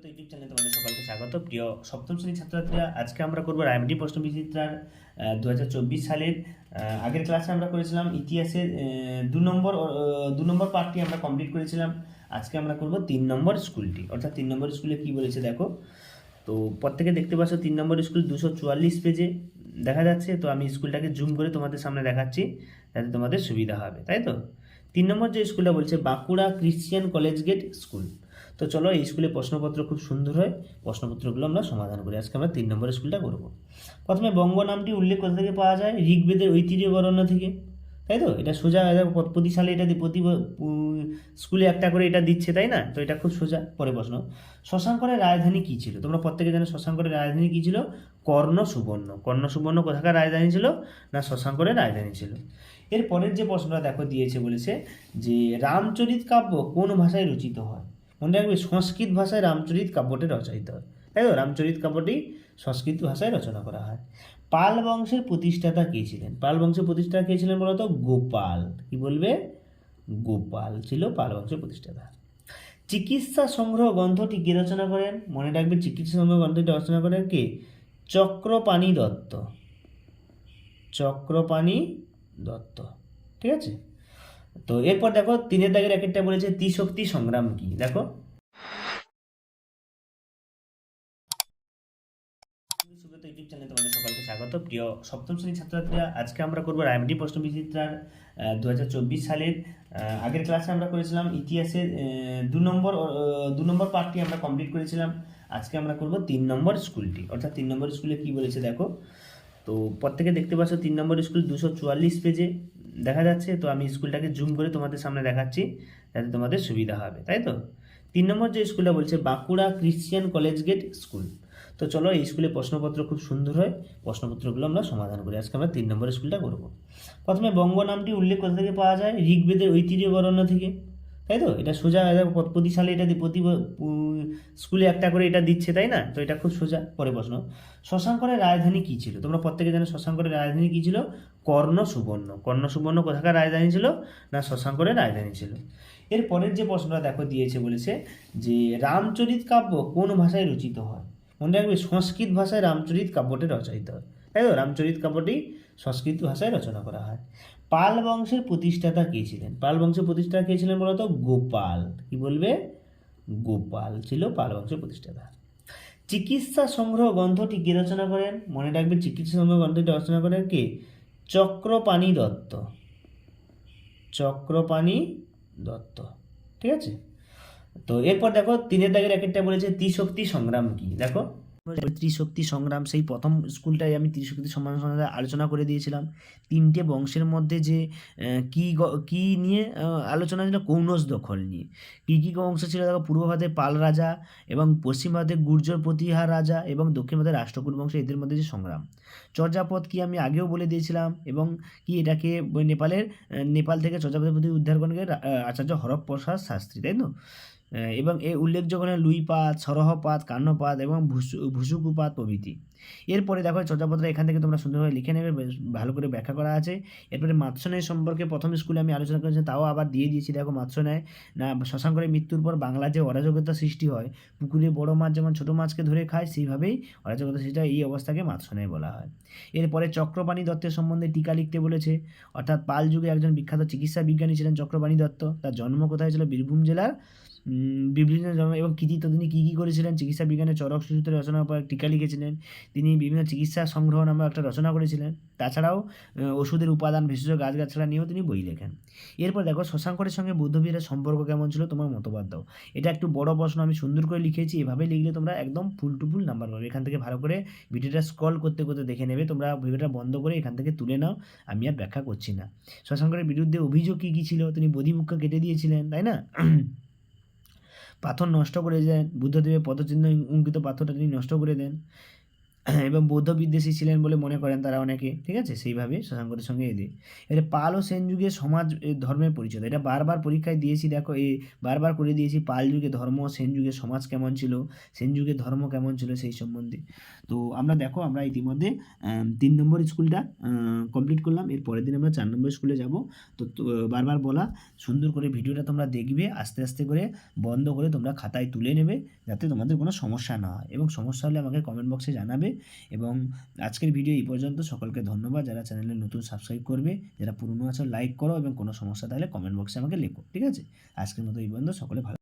Subrata YouTube চ্যানেলে তোমাদের সকলকে স্বাগত। প্রিয় সপ্তম শ্রেণির ছাত্রছাত্রীরা, আজকে আমরা করব রায়মাটি প্রশ্ন বিচিত্রার দু সালের আগের ক্লাসে আমরা করেছিলাম ইতিহাসের দু নম্বর দু নম্বর পার্টটি আমরা কমপ্লিট করেছিলাম। আজকে আমরা করব তিন নম্বর স্কুলটি। অর্থাৎ তিন নম্বর স্কুলে কি বলেছে দেখো? তো প্রত্যেকে দেখতে পাচ্ছ তিন নম্বর স্কুল দুশো চুয়াল্লিশ পেজে দেখা যাচ্ছে। তো আমি স্কুলটাকে জুম করে তোমাদের সামনে দেখাচ্ছি, যাতে তোমাদের সুবিধা হবে, তাই তো? তিন নম্বর যে স্কুলটা বলছে, Bankura Christian college gate school. তো চলো এই স্কুলে প্রশ্নপত্র খুব সুন্দর হয়। প্রশ্নপত্রগুলো আমরা সমাধান করি। আজকে আমরা তিন নম্বর স্কুলটা করব। প্রথমে বঙ্গ নামটি উল্লেখ কোথা থেকে পাওয়া যায়? ঋগ্বেদের ঐতিহ্য বর্ণনা থেকে। তাই তো? এটা সোজা প্রত- সালে এটা প্রতি স্কুলে একটা করে এটা দিচ্ছে, তাই না? তো এটা খুব সোজা, পরে প্রশ্ন। শশাঙ্করের রাজধানী কী ছিল? তোমরা প্রত্যেকে জানো শশাঙ্করের রাজধানী কী ছিল? কর্ণ সুবর্ণ কর্ণ সুবর্ণ কোথাকার রাজধানী ছিল? না শশাঙ্করের রাজধানী ছিল? এর পরের যে প্রশ্নটা দেখো দিয়েছে বলেছে যে, রামচরিত কাব্য কোন ভাষায় রচিত হয়? মনে রাখবে সংস্কৃত ভাষায় রামচরিত কাব্যটি রচিত হয়। তাই তো? রামচরিত কাব্যটি সংস্কৃত ভাষায় রচনা করা হয়। পাল বংশের প্রতিষ্ঠাতা কে ছিলেন? পাল বংশের প্রতিষ্ঠাতা কে ছিলেন বলতো? গোপাল। কি বলবে? গোপাল ছিল পাল বংশের প্রতিষ্ঠাতা। চিকিৎসা সংগ্রহ গ্রন্থটি কে রচনা করেন? মনে রাখবে চিকিৎসা সংগ্রহ গ্রন্থটি রচনা করেন কে? চক্রপাণি দত্ত। চক্রপাণি দত্ত। ঠিক আছে? তো এরপর দেখো তিনের দাগের এক একটা বলেছে ত্রিশক্তি সংগ্রাম কি? দেখো। স্বাগত। প্রিয় সপ্তম শ্রেণির ছাত্রছাত্রীরা, আজকে আমরা করব প্রশ্ন বিচিত্রার দু হাজার চব্বিশ সালের আগের ক্লাসে আমরা করেছিলাম দু নম্বর দু নম্বর পার্টটি আমরা কমপ্লিট করেছিলাম। আজকে আমরা করব তিন নম্বর স্কুলটি। অর্থাৎ তিন নম্বর স্কুলে কি বলেছে দেখো। তো প্রত্যেকে দেখতে পাচ্ছ তিন নম্বর স্কুল দুশো চুয়াল্লিশ পেজে। দেখা যাচ্ছে, তো আমি স্কুলটাকে জুম করে তোমাদের সামনে দেখাচ্ছি, যাতে তোমাদের সুবিধা হবে, তাই তো? তিন নম্বর যে স্কুলটা বলছে, Bankura Christian college gate school তো চলো, এই স্কুলে প্রশ্নপত্র খুব সুন্দর হয়, প্রশ্নপত্রগুলো আমরা সমাধান করি। আজকে আমরা তিন নম্বর স্কুলটা করব। প্রথমে বঙ্গ নামটি উল্লেখ কোথা থেকে পাওয়া যায়? ঋগ্বেদের ঐতিহ্য বর্ণনা থেকে। তাই তো? এটা সোজা প্রত- সালে এটা প্রতি স্কুলে একটা করে এটা দিচ্ছে, তাই না? তো এটা খুব সোজা, পরে প্রশ্ন। শশাঙ্করের রাজধানী কী ছিল? তোমরা প্রত্যেকে জানো শশাঙ্করের রাজধানী কী ছিল? কর্ণ সুবর্ণ কর্ণ সুবর্ণ কোথাকার রাজধানী ছিল? না, শশাঙ্করের রাজধানী ছিল। এর পরের যে প্রশ্নটা দেখো দিয়েছে বলেছে যে, রামচরিত কাব্য কোন ভাষায় রচিত হয়? মনে রাখবে, সংস্কৃত ভাষায় রামচরিত কাব্যটি রচিত হয়। তাই তো? রামচরিত কাব্যটি সংস্কৃত ভাষায় রচনা করা হয়। পাল বংশের প্রতিষ্ঠাতা কে ছিলেন? পাল বংশের প্রতিষ্ঠাতা কে ছিলেন বলতো? গোপাল। কি বলবে? গোপাল ছিল পাল বংশের প্রতিষ্ঠাতা। চিকিৎসা সংগ্রহ গ্রন্থটি কে রচনা করেন? মনে রাখবে চিকিৎসা সংগ্রহ গ্রন্থটি রচনা করেন কে? চক্রপাণি দত্ত। চক্রপাণি দত্ত। ঠিক আছে? তো এরপর দেখো, তিনের দাগের এক একটা বলেছে, ত্রিশক্তি সংগ্রাম কি? দেখো ত্রিশক্তি সংগ্রাম, সেই প্রথম স্কুলটাই আমি ত্রিশক্তি সংগ্রাম সম্বন্ধে আলোচনা করে দিয়েছিলাম। তিনটে বংশের মধ্যে যে কী কি কি নিয়ে আলোচনা ছিল? কৌনস দখল নিয়ে। কী কী বংশ ছিল? দেখো, পূর্ব ভারতে পাল রাজা এবং পশ্চিম ভারতে গুর্জর প্রতিহার রাজা এবং দক্ষিণ ভারতে রাষ্ট্রকূট বংশ, এদের মধ্যে যে সংগ্রাম। চর্যাপদ কি আমি আগেও বলে দিয়েছিলাম? এবং কি এটাকে নেপালের নেপাল থেকে চর্যাপদের প্রতি উদ্ধার করেন আচার্য হরপ্রসাদ শাস্ত্রী, তাই তো? এবং এ উল্লেখযোগ্য লুইপাত সরহপাত, কান্নপাত এবং ভুসু- ভুসুকুপাত প্রভৃতি। এরপরে দেখো চর্যাপত্র এখান থেকে তোমরা সুন্দরভাবে লিখে নেবে ভালো করে ব্যাখ্যা করা আছে। এরপরে মাৎস্যন্যায় সম্পর্কে প্রথম স্কুলে আমি আলোচনা করেছি, তাও আবার দিয়ে দিয়েছি। দেখো মাৎস্যন্যায় না শশাঙ্করের মৃত্যুর পর বাংলার যে অরাজকতা সৃষ্টি হয়, পুকুরে বড় মাছ যেমন ছোটো মাছকে ধরে খায়, সেইভাবেই অরাজকতা সৃষ্টি হয়, এই অবস্থাকে মাৎস্যন্যায় বলা হয়। এরপরে চক্রপাণি দত্তের সম্বন্ধে টিকা লিখতে বলেছে, অর্থাৎ পাল যুগে একজন বিখ্যাত চিকিৎসা বিজ্ঞানী ছিলেন চক্রপাণি দত্ত, তার জন্ম কোথায় ছিল বীরভূম জেলার বিভিন্ন জন্ম এবং কৃতিত্ব তিনি কী কী করেছিলেন? চিকিৎসা বিজ্ঞানের চরক শিশুতে রচনার পর টিকা লিখেছিলেন। তিনি বিভিন্ন চিকিৎসা সংগ্রহ নামে একটা রচনা করেছিলেন। তাছাড়াও ওষুধের উপাদান ভেষজ গাছগাছড়া নিয়েও তিনি বই লেখেন। এরপর দেখো, শশাঙ্করের সঙ্গে বৌদ্ধবীরের সম্পর্ক কেমন ছিল? তোমার মতবাদ দাও। এটা একটু বড় প্রশ্ন, আমি সুন্দর করে লিখেছি। এভাবে লিখলে তোমরা একদম ফুল টু ফুল নাম্বার পাবে। এখান থেকে ভালো করে ভিডিওটা স্ক্রল করতে করতে দেখে নেবে। তোমরা ভিডিওটা বন্ধ করে এখান থেকে তুলে নাও। আমি আর ব্যাখ্যা করছি না। শশাঙ্করের বিরুদ্ধে অভিযোগ কী কী ছিল? তিনি বোধিবুক্ষ কেটে দিয়েছিলেন, তাই না? পাথর নষ্ট করে দেন বুদ্ধদেবের পদচিহ্ন অঙ্কিত পাথরটা তিনি নষ্ট করে দেন। এবং বৌদ্ধ বিদ্বেষী ছিলেন বলে মনে করেন তারা অনেকে ঠিক আছে? সেইভাবে শশাঙ্কদের সঙ্গে এদের এবারে পাল ও সেন যুগে সমাজ ধর্মের পরিচয়। এটা বারবার পরীক্ষায় দিয়েছি দেখো এ বারবার করে দিয়েছি পাল যুগে ধর্ম সেন যুগে সমাজ কেমন ছিল সেন যুগে ধর্ম কেমন ছিল সেই সম্বন্ধে। তো আমরা দেখো আমরা ইতিমধ্যে তিন নম্বর স্কুলটা কমপ্লিট করলাম। এর পরের দিন আমরা চার নম্বর স্কুলে যাব। তো, বারবার বলা সুন্দর করে ভিডিওটা তোমরা দেখবে আস্তে আস্তে করে বন্ধ করে তোমরা খাতায় তুলে নেবে যাতে তোমাদের কোনো সমস্যা না হয়। এবং সমস্যা হলে আমাকে কমেন্ট বক্সে জানাবে এবং আজকের ভিডিও এই পর্যন্ত। সকলকে ধন্যবাদ। যারা চ্যানেলে নতুন সাবস্ক্রাইব করবে, যারা পুরনো আছো লাইক করো এবং কোনো সমস্যা তাহলে কমেন্ট বক্সে আমাকে লেখো, ঠিক আছে? আজকের মতো এই পর্যন্ত। সকলে ভালো